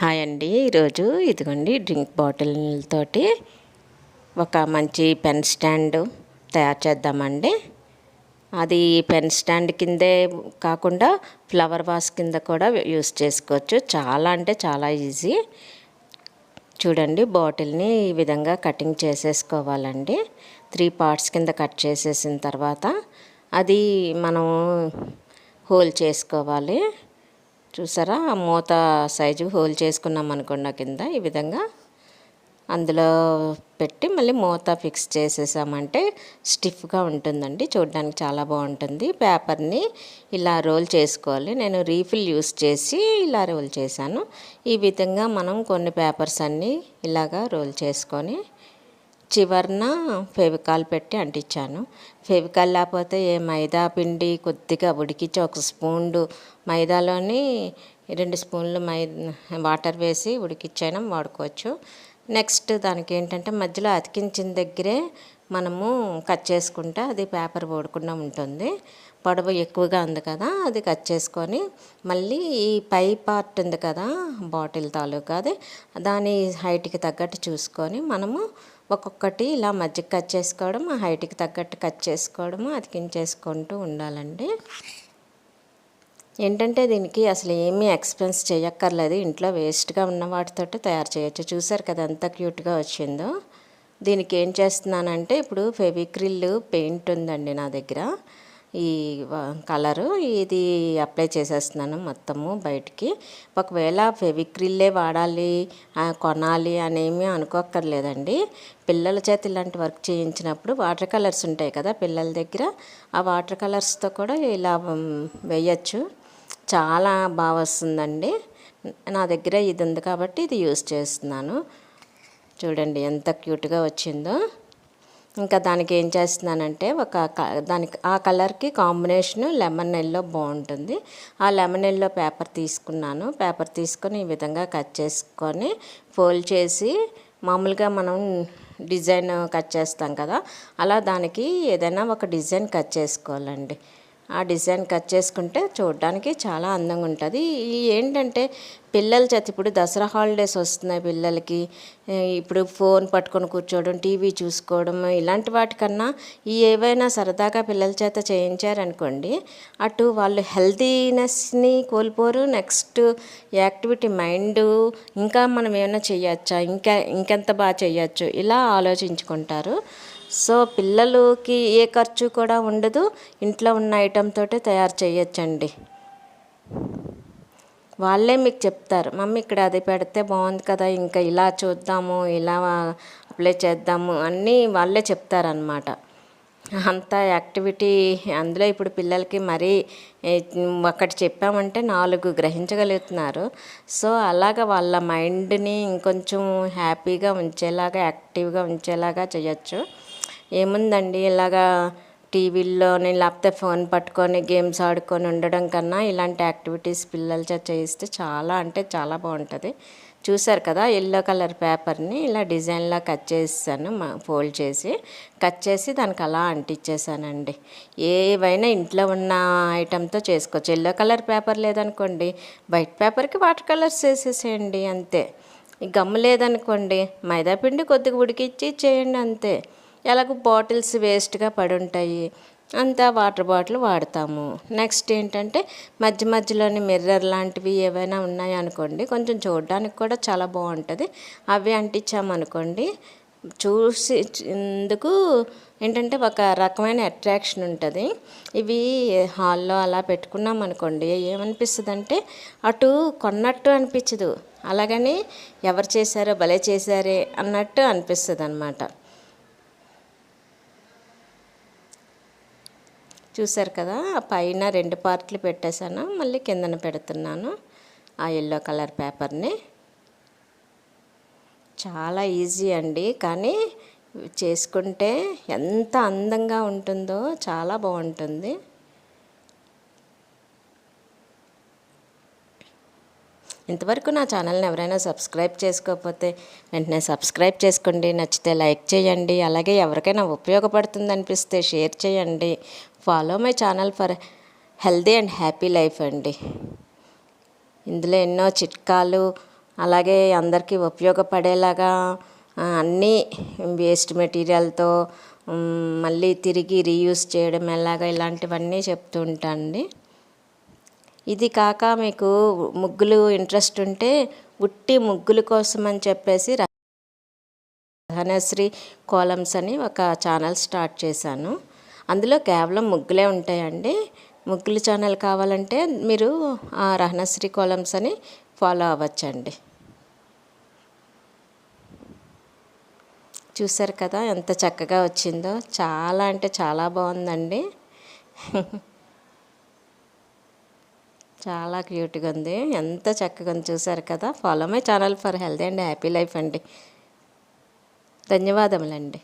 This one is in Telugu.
హాయ్ అండి. ఈరోజు ఇదిగోండి డ్రింక్ బాటిల్తోటి ఒక మంచి పెన్ స్టాండ్ తయారు చేద్దామండి. అది పెన్ స్టాండ్ కిందే కాకుండా ఫ్లవర్ వాస్ కింద కూడా యూస్ చేసుకోవచ్చు. చాలా అంటే చాలా ఈజీ. చూడండి బాటిల్ని ఈ విధంగా కటింగ్ చేసేసుకోవాలండి. త్రీ పార్ట్స్ కింద కట్ చేసేసిన తర్వాత అది మనం హోల్ చేసుకోవాలి. చూసారా? ఆ మూత సైజు హోల్ చేసుకున్నాం అనుకున్న కింద. ఈ విధంగా అందులో పెట్టి మళ్ళీ మూత ఫిక్స్ చేసేసామంటే స్టిఫ్గా ఉంటుందండి. చూడడానికి చాలా బాగుంటుంది. పేపర్ని ఇలా రోల్ చేసుకోవాలి. నేను రీఫిల్ యూస్ చేసి ఇలా రోల్ చేశాను. ఈ విధంగా మనం కొన్ని పేపర్స్ అన్నీ ఇలాగా రోల్ చేసుకొని చివరన ఫెవికాల్ పెట్టి అంటించాను. ఫెవికాల్ లేకపోతే ఏ మైదా పిండి కొద్దిగా ఉడికించి ఒక స్పూన్ మైదాలోని రెండు స్పూన్లు మై వాటర్ వేసి ఉడికించైనా వాడుకోవచ్చు. నెక్స్ట్ దానికి ఏంటంటే మధ్యలో అతికించిన దగ్గరే మనము కట్ చేసుకుంటే అది పేపర్ పోడకుండా ఉంటుంది. పొడవు ఎక్కువగా ఉంది కదా అది కట్ చేసుకొని మళ్ళీ ఈ పై పార్ట్ ఉంది కదా బాటిల్ తాలూకా అది దాని హైట్కి తగ్గట్టు చూసుకొని మనము ఒక్కొక్కటి ఇలా మధ్యకి కట్ చేసుకోవడం ఆ హైట్కి తగ్గట్టు కట్ చేసుకోవడము అతికించేసుకుంటూ ఉండాలండి. ఏంటంటే దీనికి అసలు ఏమీ ఎక్స్పెన్స్ చేయక్కర్లేదు. ఇంట్లో వేస్ట్గా ఉన్న వాటితో తయారు చేయొచ్చు. చూసారు కదా ఎంత క్యూట్గా వచ్చిందో. దీనికి ఏం చేస్తున్నానంటే ఇప్పుడు ఫెవిక్రిల్ పెయింట్ ఉందండి నా దగ్గర. ఈ కలరు ఇది అప్లై చేసేస్తున్నాను మొత్తము బయటికి. ఒకవేళ ఫెవిక్రిల్లే వాడాలి కొనాలి అనేమి అనుకోక్కర్లేదండి. పిల్లల చేతి ఇలాంటి వర్క్ చేయించినప్పుడు వాటర్ కలర్స్ ఉంటాయి కదా పిల్లల దగ్గర ఆ వాటర్ కలర్స్తో కూడా ఇలా వేయచ్చు. చాలా బాగా వస్తుందండి. నా దగ్గర ఇది ఉంది కాబట్టి ఇది యూస్ చేస్తున్నాను. చూడండి ఎంత క్యూట్గా వచ్చిందో. ఇంకా దానికి ఏం చేస్తున్నానంటే ఒక దానికి ఆ కలర్కి కాంబినేషన్ లెమన్ ఎల్లో బాగుంటుంది. ఆ లెమన్ ఎల్లో పేపర్ తీసుకున్నాను. పేపర్ తీసుకొని ఈ విధంగా కట్ చేసుకొని ఫోల్డ్ చేసి మామూలుగా మనం డిజైన్ కట్ చేస్తాం కదా అలా దానికి ఏదైనా ఒక డిజైన్ కట్ చేసుకోవాలండి. ఆ డిజైన్ కట్ చేసుకుంటే చూడడానికి చాలా అందంగా ఉంటుంది. ఈ ఏంటంటే పిల్లల చేత ఇప్పుడు దసరా హాలిడేస్ వస్తున్నాయి పిల్లలకి. ఇప్పుడు ఫోన్ పట్టుకొని కూర్చోవడం టీవీ చూసుకోవడం ఇలాంటి వాటికన్నా ఈ ఏవైనా సరదాగా పిల్లల చేత చేయించారనుకోండి అటు వాళ్ళు హెల్తీనెస్ని కోల్పోరు నెక్స్ట్ యాక్టివిటీ మైండ్ ఇంకా మనం ఏమైనా చేయొచ్చా ఇంకా ఇంకెంత బాగా చేయొచ్చు ఇలా ఆలోచించుకుంటారు. సో పిల్లలకి ఏ ఖర్చు కూడా ఉండదు. ఇంట్లో ఉన్న ఐటెంతో తయారు చేయొచ్చండి. వాళ్ళే మీకు చెప్తారు. మమ్మీ ఇక్కడ అది పెడితే బాగుంది కదా ఇంకా ఇలా చూద్దాము ఇలా అప్లై చేద్దాము అన్నీ వాళ్ళే చెప్తారనమాట అంత యాక్టివిటీ అందులో ఇప్పుడు పిల్లలకి మరీ ఒకటి చెప్పామంటే నాలుగు గ్రహించగలుగుతున్నారు. సో అలాగ వాళ్ళ మైండ్ని ఇంకొంచెం హ్యాపీగా ఉంచేలాగా యాక్టివ్గా ఉంచేలాగా చేయొచ్చు. ఏముందండి? ఇలాగా టీవీల్లోని లేకపోతే ఫోన్ పట్టుకొని గేమ్స్ ఆడుకొని ఉండడం కన్నా ఇలాంటి యాక్టివిటీస్ పిల్లల చేత చేయిస్తే చాలా అంటే చాలా బాగుంటుంది. చూసారు కదా ఎల్లో కలర్ పేపర్ని ఇలా డిజైన్లా కట్ చేసాను ఫోల్డ్ చేసి. కట్ చేసి దానికి అలా అంటించేసానండి ఏవైనా ఇంట్లో ఉన్న ఐటెంతో చేసుకోవచ్చు. ఎల్లో కలర్ పేపర్ లేదనుకోండి వైట్ పేపర్కి వాటర్ కలర్స్ వేసేసేయండి అంతే. గమ్ము లేదనుకోండి మైదాపిండి కొద్దిగా ఉడికిచ్చి చేయండి అంతే. ఎలాగో బాటిల్స్ వేస్ట్గా పడుంటాయి. అంతా వాటర్ బాటిల్ వాడతాము. నెక్స్ట్ ఏంటంటే మధ్య మధ్యలోని మిర్రర్ లాంటివి ఏవైనా ఉన్నాయనుకోండి కొంచెం చూడడానికి కూడా చాలా బాగుంటుంది. అవి అంటించామనుకోండి చూసి ఎందుకు ఏంటంటే ఒక రకమైన అట్రాక్షన్ ఉంటుంది. ఇవి హాల్లో అలా పెట్టుకున్నాం అనుకోండి ఏమనిపిస్తుంది అంటే అటు కొన్నట్టు అనిపించదు. అలాగని ఎవరు చేశారో భలే చేశారే అన్నట్టు అనిపిస్తుంది అనమాట చూసారు కదా పైన రెండు పార్ట్లు పెట్టేశాను మళ్ళీ కిందన పెడుతున్నాను ఆ ఎల్లో కలర్ పేపర్ని చాలా ఈజీ అండి కానీ చేసుకుంటే ఎంత అందంగా ఉంటుందో చాలా బాగుంటుంది. ఇంతవరకు నా ఛానల్ని ఎవరైనా సబ్స్క్రైబ్ చేసుకోకపోతే వెంటనే సబ్స్క్రైబ్ చేసుకోండి. నచ్చితే లైక్ చేయండి. అలాగే ఎవరికైనా ఉపయోగపడుతుంది అనిపిస్తే షేర్ చేయండి. Follow my channel for healthy and happy life అండి. ఇందులో ఎన్నో చిట్కాలు అలాగే అందరికీ ఉపయోగపడేలాగా అన్నీ వేస్ట్ మెటీరియల్తో మళ్ళీ తిరిగి రీయూస్ చేయడం ఎలాగా ఇలాంటివన్నీ చెప్తూ ఉంటానండి ఇది కాక మీకు ముగ్గులు ఇంట్రెస్ట్ ఉంటే ఉట్టి ముగ్గుల కోసం అని చెప్పేసి రహనశ్రీ కోలమ్స్ అని ఒక ఛానల్ స్టార్ట్ చేశాను. అందులో కేవలం ముగ్గులే ఉంటాయండి. ముగ్గుల ఛానల్ కావాలంటే మీరు ఆ రహనశ్రీ కోలమ్స్ అని ఫాలో అవ్వచ్చండి. చూసారు కదా ఎంత చక్కగా వచ్చిందో. చాలా అంటే చాలా బాగుందండి. చాలా క్యూట్గా ఉంది. ఎంత చక్కగా ఉంది చూసారు కదా. Follow my channel for healthy and happy life అండి. ధన్యవాదములండి.